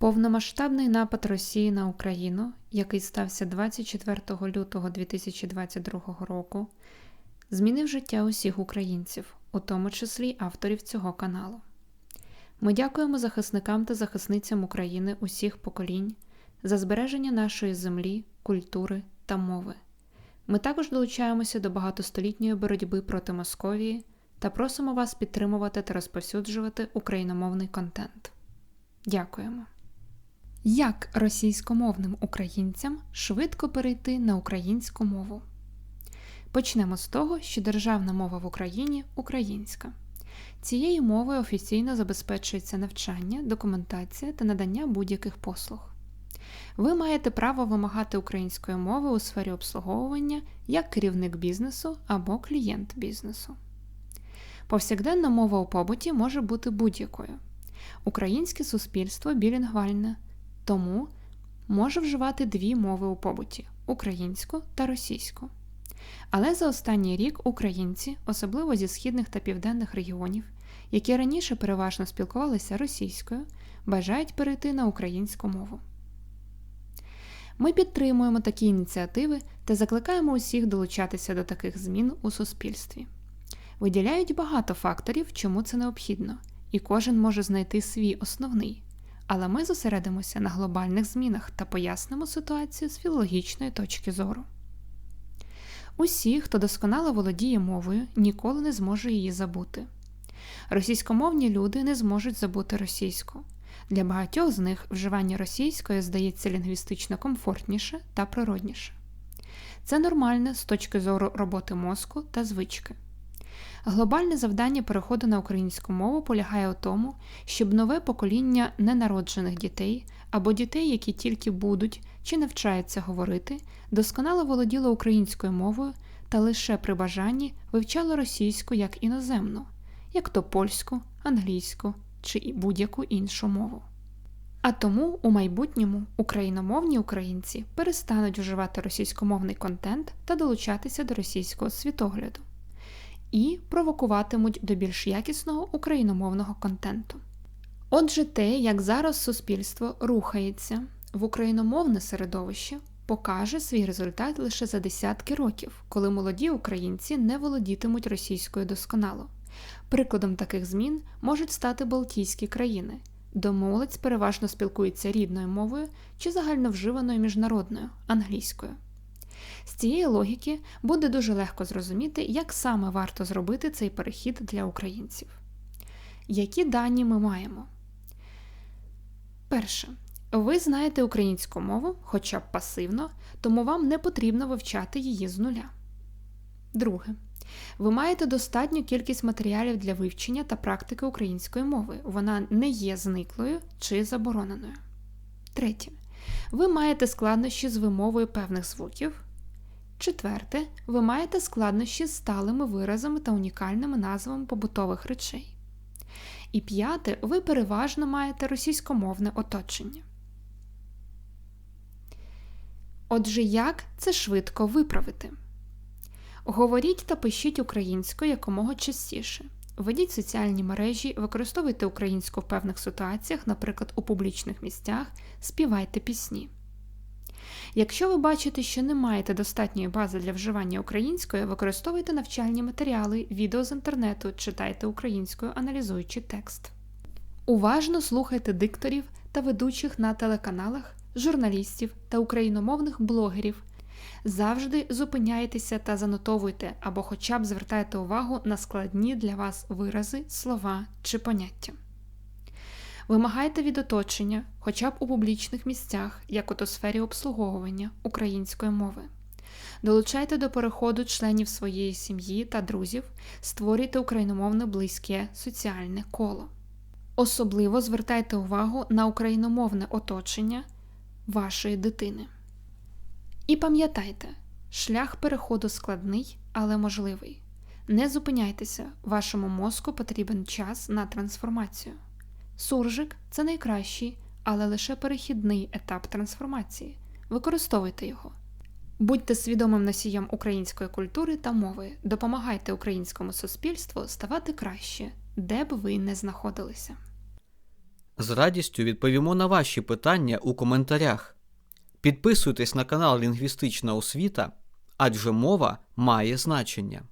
Повномасштабний напад Росії на Україну, який стався 24 лютого 2022 року, змінив життя усіх українців, у тому числі авторів цього каналу. Ми дякуємо захисникам та захисницям України усіх поколінь за збереження нашої землі, культури та мови. Ми також долучаємося до багатостолітньої боротьби проти Московії та просимо вас підтримувати та розповсюджувати україномовний контент. Дякуємо. Як російськомовним українцям швидко перейти на українську мову? Почнемо з того, що державна мова в Україні українська. Цією мовою офіційно забезпечується навчання, документація та надання будь-яких послуг. Ви маєте право вимагати української мови у сфері обслуговування як керівник бізнесу або клієнт бізнесу. Повсякденна мова у побуті може бути будь-якою. Українське суспільство білінгвальне, тому може вживати дві мови у побуті українську та російську. Але за останній рік українці, особливо зі східних та південних регіонів, які раніше переважно спілкувалися російською, бажають перейти на українську мову. Ми підтримуємо такі ініціативи та закликаємо усіх долучатися до таких змін у суспільстві. Виділяють багато факторів, чому це необхідно, і кожен може знайти свій основний. Але ми зосередимося на глобальних змінах та пояснимо ситуацію з філологічної точки зору. Усі, хто досконало володіє мовою, ніколи не зможе її забути. Російськомовні люди не зможуть забути російську. Для багатьох з них вживання російської здається лінгвістично комфортніше та природніше. Це нормальне з точки зору роботи мозку та звички. Глобальне завдання переходу на українську мову полягає у тому, щоб нове покоління ненароджених дітей або дітей, які тільки будуть чи навчаються говорити, досконало володіло українською мовою та лише при бажанні вивчало російську як іноземну, як то польську, англійську чи будь-яку іншу мову. А тому у майбутньому україномовні українці перестануть вживати російськомовний контент та долучатися до російського світогляду і провокуватимуть до більш якісного україномовного контенту. Отже, те, як зараз суспільство рухається в україномовне середовище, покаже свій результат лише за десятки років, коли молоді українці не володітимуть російською досконало. Прикладом таких змін можуть стати Балтійські країни, де молодь переважно спілкується рідною мовою чи загальновживаною міжнародною англійською. З цієї логіки буде дуже легко зрозуміти, як саме варто зробити цей перехід для українців. Які дані ми маємо? Перше. Ви знаєте українську мову, хоча б пасивно, тому вам не потрібно вивчати її з нуля. Друге. Ви маєте достатню кількість матеріалів для вивчення та практики української мови. Вона не є зниклою чи забороненою. Третє. Ви маєте складнощі з вимовою певних звуків. Четверте, ви маєте складнощі з сталими виразами та унікальними назвами побутових речей. І п'яте, ви переважно маєте російськомовне оточення. Отже, як це швидко виправити? Говоріть та пишіть українською якомога частіше. Ведіть соціальні мережі, використовуйте українську в певних ситуаціях, наприклад, у публічних місцях, співайте пісні. Якщо ви бачите, що не маєте достатньої бази для вживання української, використовуйте навчальні матеріали, відео з інтернету, читайте українською, аналізуючи текст. Уважно слухайте дикторів та ведучих на телеканалах, журналістів та україномовних блогерів. Завжди зупиняйтеся та занотовуйте або хоча б звертайте увагу на складні для вас вирази, слова чи поняття. Вимагайте від оточення, хоча б у публічних місцях, як от у сфері обслуговування української мови. Долучайте до переходу членів своєї сім'ї та друзів, створюйте україномовне близьке соціальне коло. Особливо звертайте увагу на україномовне оточення вашої дитини. І пам'ятайте, шлях переходу складний, але можливий. Не зупиняйтеся, вашому мозку потрібен час на трансформацію. Суржик це найкращий, але лише перехідний етап трансформації. Використовуйте його. Будьте свідомим носієм української культури та мови, допомагайте українському суспільству ставати краще, де б ви не знаходилися. З радістю відповімо на ваші питання у коментарях. Підписуйтесь на канал Лінгвістична освіта, адже мова має значення.